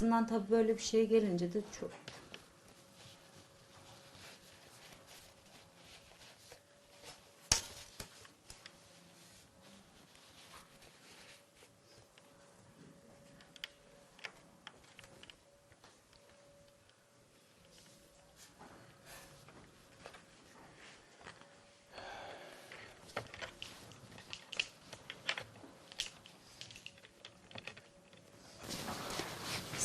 Arkasından tabii böyle bir şey gelince de çok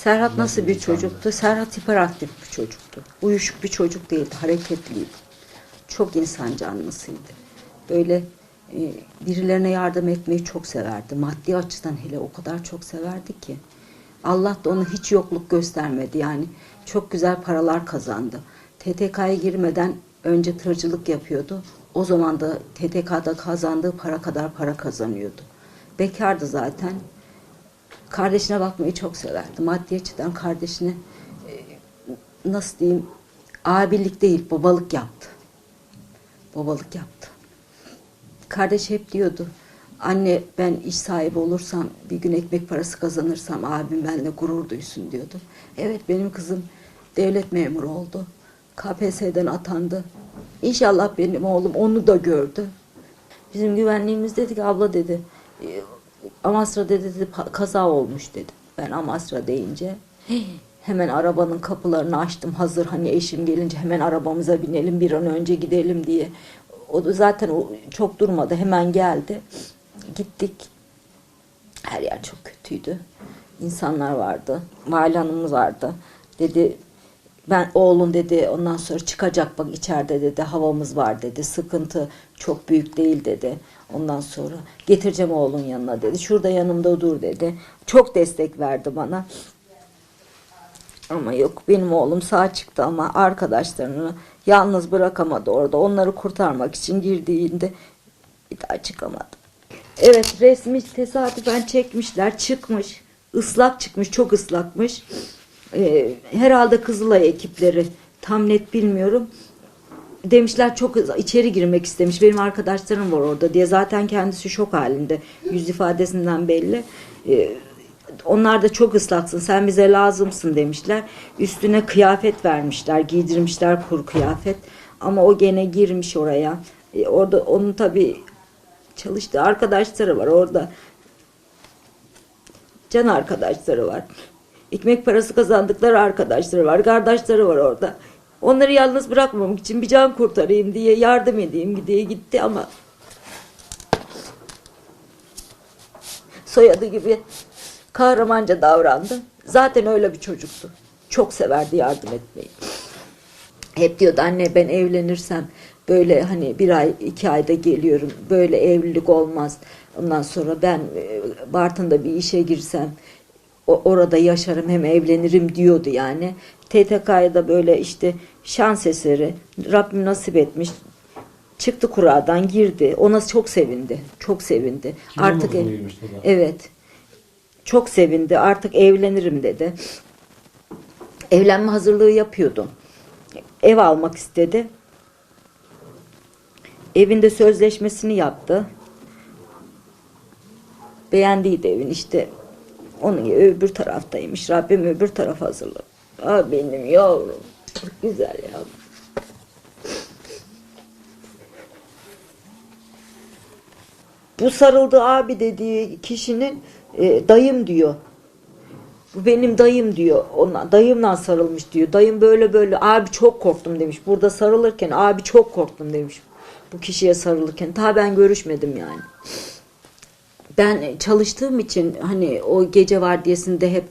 Serhat nasıl bir çocuktu? Serhat hiperaktif bir çocuktu. Uyuşuk bir çocuk değildi, hareketliydi. Çok insan canlısıydı. Böyle e, birilerine yardım etmeyi çok severdi. Maddi açıdan hele o kadar çok severdi ki. Allah da ona hiç yokluk göstermedi. Yani çok güzel paralar kazandı. TTK'ya girmeden önce tırcılık yapıyordu. O zaman da TTK'da kazandığı para kadar para kazanıyordu. Bekardı zaten. Kardeşine bakmayı çok severdi. Maddi açıdan kardeşine e, nasıl diyeyim abilik değil babalık yaptı. Babalık yaptı. Kardeş hep diyordu. Anne ben iş sahibi olursam bir gün ekmek parası kazanırsam abim benimle gurur duysun diyordu. Evet benim kızım devlet memuru oldu. KPSS'den atandı. İnşallah benim oğlum onu da gördü. Bizim güvenliğimiz dedi ki abla dedi e, Amasra dedi, kaza olmuş dedi. Ben Amasra deyince hemen arabanın kapılarını açtım hazır hani eşim gelince hemen arabamıza binelim bir an önce gidelim diye. O da zaten o çok durmadı hemen geldi. Gittik. Her yer çok kötüydü. İnsanlar vardı. Vali hanımız vardı. Dedi ben oğlum dedi ondan sonra çıkacak bak içeride dedi havamız var dedi sıkıntı çok büyük değil dedi ondan sonra getireceğim oğlun yanına dedi şurada yanımda dur dedi çok destek verdi bana ama yok benim oğlum sağ çıktı ama arkadaşlarını yalnız bırakamadı orada onları kurtarmak için girdiğinde bir daha çıkamadı. Evet resmi tesadüfen çekmişler çıkmış ıslak çıkmış çok ıslakmış. Ee, herhalde Kızılay ekipleri tam net bilmiyorum. Demişler çok içeri girmek istemiş. Benim arkadaşlarım var orada diye. Zaten kendisi şok halinde. Yüz ifadesinden belli. Ee, onlar da çok ıslaksın sen bize lazımsın demişler. Üstüne kıyafet vermişler. Giydirmişler kur kıyafet. Ama o gene girmiş oraya. Ee, orada onun tabii çalıştığı arkadaşları var orada. Can arkadaşları var. Ekmek parası kazandıkları arkadaşları var. Kardeşleri var orada. Onları yalnız bırakmamak için bir can kurtarayım diye yardım edeyim diye gitti ama soyadı gibi kahramanca davrandı. Zaten öyle bir çocuktu. Çok severdi yardım etmeyi. Hep diyordu anne ben evlenirsem böyle hani bir ay iki ayda geliyorum. Böyle evlilik olmaz. Ondan sonra ben e, Bartın'da bir işe girsem o- orada yaşarım hem evlenirim diyordu yani. TTK'ya da böyle işte şans eseri Rabbim nasip etmiş. Çıktı kuradan girdi. Ona çok sevindi. Çok sevindi. Artık Artık ev- Evet. Çok sevindi. Artık evlenirim dedi. Evlenme hazırlığı yapıyordu. Ev almak istedi. Evinde sözleşmesini yaptı. Beğendiydi evin işte. Onun öbür taraftaymış. Rabbim öbür taraf hazırladı. Ah benim yavrum. Güzel yavrum. Bu sarıldı abi dediği kişinin e, dayım diyor. Bu benim dayım diyor. Ona dayımla sarılmış diyor. Dayım böyle böyle abi çok korktum demiş. Burada sarılırken abi çok korktum demiş. Bu kişiye sarılırken. Ta ben görüşmedim yani. Ben çalıştığım için hani o gece vardiyasında hep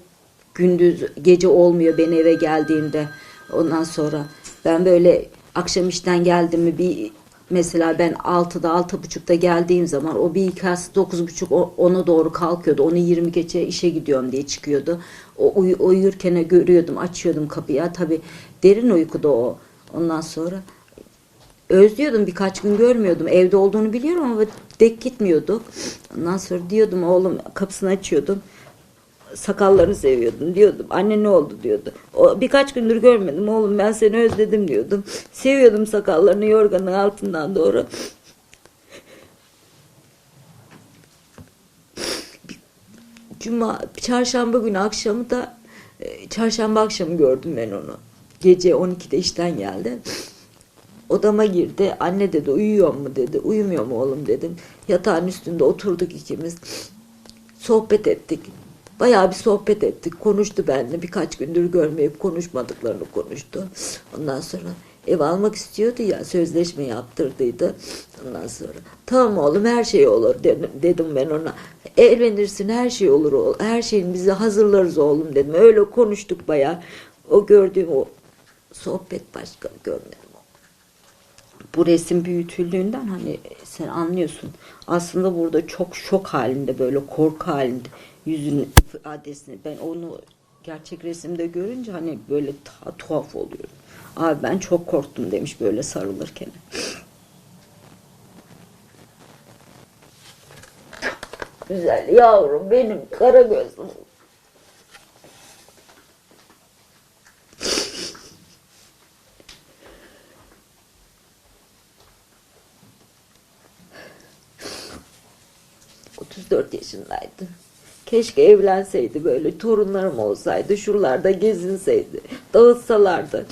gündüz gece olmuyor ben eve geldiğimde. Ondan sonra ben böyle akşam işten geldim mi bir mesela ben 6'da 6.30'da geldiğim zaman o bir ikaz 9.30 ona doğru kalkıyordu. Onu 20 geçe işe gidiyorum diye çıkıyordu. O uyu, uyurken görüyordum açıyordum kapıya. Tabi derin uykuda o. Ondan sonra özlüyordum birkaç gün görmüyordum. Evde olduğunu biliyorum ama dek gitmiyorduk. Ondan sonra diyordum oğlum kapısını açıyordum. Sakallarını seviyordum diyordum. Anne ne oldu diyordu. O, birkaç gündür görmedim oğlum ben seni özledim diyordum. Seviyordum sakallarını yorganın altından doğru. Cuma, çarşamba günü akşamı da E, Çarşamba akşamı gördüm ben onu. Gece 12'de işten geldi. Odama girdi. Anne dedi uyuyor mu dedi. Uyumuyor mu oğlum dedim. Yatağın üstünde oturduk ikimiz. Sohbet ettik. Bayağı bir sohbet ettik. Konuştu benimle. Birkaç gündür görmeyip konuşmadıklarını konuştu. Ondan sonra ev almak istiyordu ya. Sözleşme yaptırdıydı. Ondan sonra tamam oğlum her şey olur dedim, ben ona. Evlenirsin her şey olur. oğlum. Her şeyin bizi hazırlarız oğlum dedim. Öyle konuştuk bayağı. O gördüğüm o sohbet başka görmedim. Bu resim büyütüldüğünden hani sen anlıyorsun. Aslında burada çok şok halinde böyle korku halinde yüzünün ifadesini ben onu gerçek resimde görünce hani böyle ta, tuhaf oluyorum. Abi ben çok korktum demiş böyle sarılırken. Güzel yavrum benim kara gözlüm. ...34 yaşındaydı. Keşke evlenseydi böyle torunlarım olsaydı, şuralarda gezinseydi, dağıtsalardı.